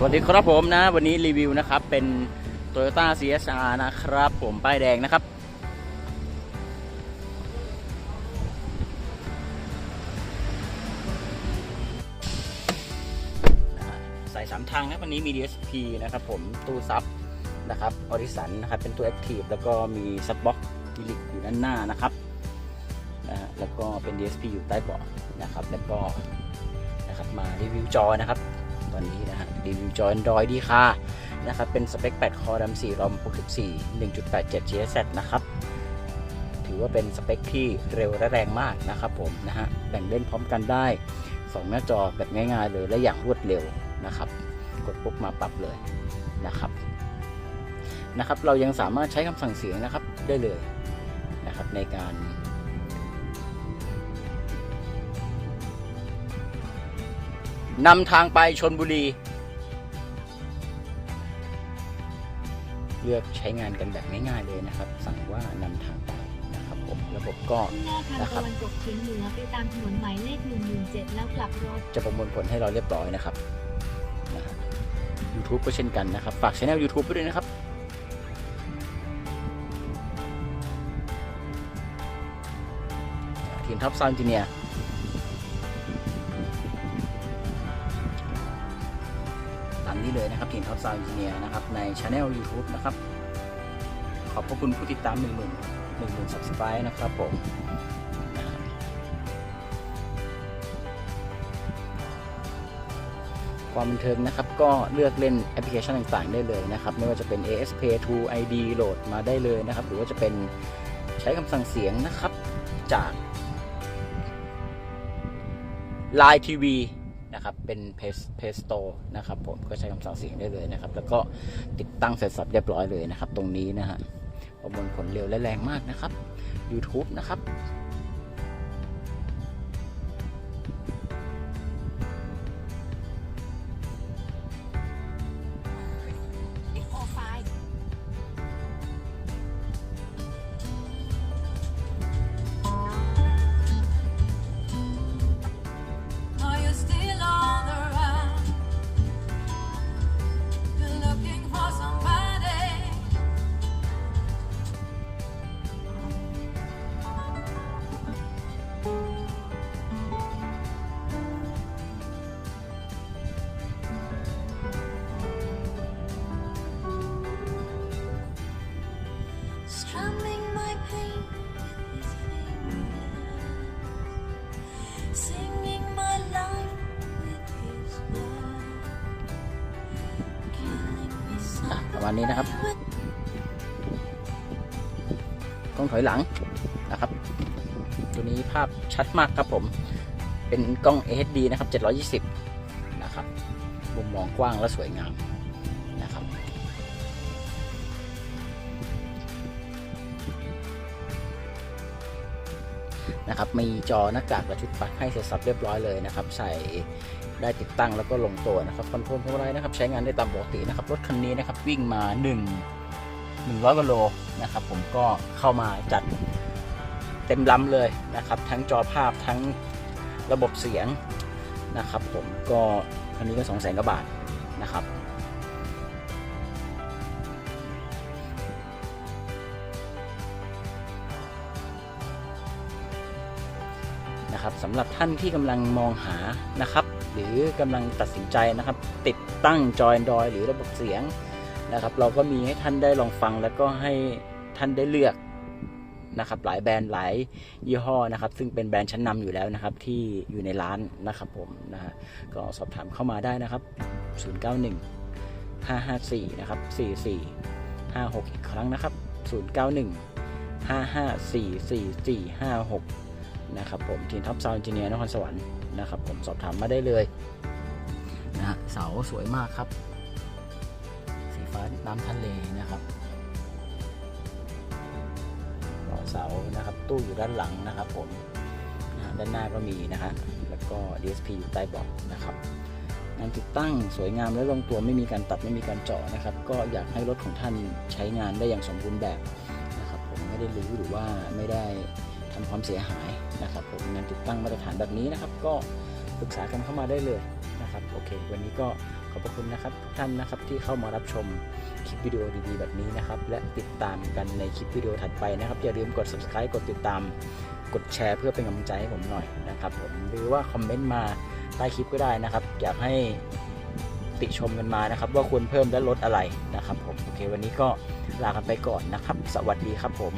สวัสดีครับผมนะ วันนี้รีวิวนะครับ เป็น Toyota CSR นะครับ ผมป้ายแดงนะครับใส่สามทางนะวันนี้มี DSP นะครับผมตู้ซับนะครับออริสันนะครับเป็นตู้ Active แล้วก็มีซับบ็อกดิลิกอยู่ด้านหน้านะครับนะแล้วก็เป็น DSP อยู่ใต้เบาะนะครับ แล้วก็นะครับมารีวิวจอนะครับ ตอนนี้นะฮะรีวิวจอ Android ดีค่ะนะครับเป็นสเปค 8 คอร์ดำ4รอม64 1.87 GHz นะครับ ถือว่าเป็นสเปคที่เร็วและแรงมากนะครับผมนะฮะแบ่งเล่นพร้อมกันได้ 2 หน้าจอแบบง่ายๆเลยและอย่างรวดเร็วนะครับ กดปุ๊บมาปรับเลยนะครับนะครับ เรายังสามารถใช้คำสั่งเสียงนะครับได้เลยนะครับในการ นำทางไปชนบุรี เลือกใช้งานกันแบบง่ายๆเลยนะครับ สั่งว่านำทางไปนะครับผมระบบก็มุ่งหน้าทางนะครับตะวันตกเฉียงเหนือไปตามถนนหมายเลข117 แล้วกลับรถ จะประมวลผลให้เราเรียบร้อยนะครับนะฮะ YouTube ก็เช่นกันนะครับ ฝากช่อง YouTube ไปด้วยนะครับทีมท็อปซาวน์จีเนียต นี้เลยนะครับทีมท็อปซาวน์จีเนียนะครับในช anel YouTube นะครับ ขอบพระคุณผู้ติดตาม 1 0 0 0 0 1 0,000 subscribe นะครับผมความบันเทิงนะครับก็เลือกเล่นแอปพลิเคชันต่างๆ ได้เลยนะครับ ไม่ว่าจะเป็น ASP 2 ID โหลดมาได้เลยนะครับ หรือว่าจะเป็นใช้คำสั่งเสียงนะครับจาก Line TV นะครับ เป็นเพสโต้นะครับผมก็ใช้คำสั่งเสียงได้เลยนะครับ แล้วก็ติดตั้งเสร็จสับเรียบร้อยเลยนะครับ ตรงนี้นะฮะประมวลผลเร็วและแรงมากนะครับ YouTube นะครับ ประมาณนี้นะครับ กล้องถอยหลังนะครับ ตัวนี้ภาพชัดมากครับผม เป็นกล้อง HD นะครับ 720 นะครับ มุมมองกว้างและสวยงามนะครับนะครับมีจอหน้ากากและชุดปลั๊กให้เสร็จสับเรียบร้อยเลยนะครับ ใส่ ได้ติดตั้งแล้วก็ลงตัวนะครับคอนโทรลพวงมาลัยนะครับใช้งานได้ตามปกตินะครับรถคันนี้นะครับวิ่งมา 1 100กิโลนะครับผมก็เข้ามาจัดเต็มลำเลยนะครับ ทั้งจอภาพทั้งระบบเสียงนะครับ ผมก็คันนี้ก็2 0 0 0 0 0กว่าบาทนะครับนะครับสำหรับท่านที่กำลังมองหานะครับ หรือกำลังตัดสินใจนะครับ ติดตั้งจอย Android หรือระบบเสียงนะครับ เราก็มีให้ท่านได้ลองฟังแล้วก็ให้ท่านได้เลือกนะครับหลายแบรนด์หลายยี่ห้อนะครับ ซึ่งเป็นแบรนด์ชั้นนำอยู่แล้วนะครับ ที่อยู่ในร้านนะครับผมนะฮะก็สอบถามเข้ามาได้นะครับ 091 554 นะครับ 44 56 อีกครั้งนะครับ 091 554 4456 นะครับผมทีมท็อปซาวน์จิเนียร์นครสวรรค์นะครับผมสอบถามมาได้เลยนะฮะเสาสวยมากครับ สีฟ้าน้ำทะเลนะครับต่อเสานะครับตู้อยู่ด้านหลังนะครับผมนะด้านหน้าก็มีนะฮะแล้วก็ DSP อยู่ใต้เบาะนะครับงานติดตั้งสวยงามและลงตัวไม่มีการตัดไม่มีการเจาะนะครับ ก็อยากให้รถของท่านใช้งานได้อย่างสมบูรณ์แบบนะครับ ผมไม่ได้รื้อหรือว่าไม่ได้ ทำความเสียหายนะครับผมงานติดตั้งมาตรฐานแบบนี้นะครับ ก็ปรึกษากันเข้ามาได้เลยนะครับโอเค วันนี้ก็ขอบพระคุณนะครับทุกท่านนะครับที่เข้ามารับชมคลิปวิดีโอดีๆแบบนี้นะครับและติดตามกันในคลิปวิดีโอถัดไปนะครับอย่าลืมกด subscribe กดติดตามกดแชร์เพื่อเป็นกำลังใจให้ผมหน่อยนะครับผมหรือว่าคอมเมนต์มาใต้คลิปก็ได้นะครับ อยากให้ติชมกันมานะครับ ว่าควรเพิ่มและลดอะไรนะครับผมโอเค วันนี้ก็ลากันไปก่อนนะครับ สวัสดีครับผม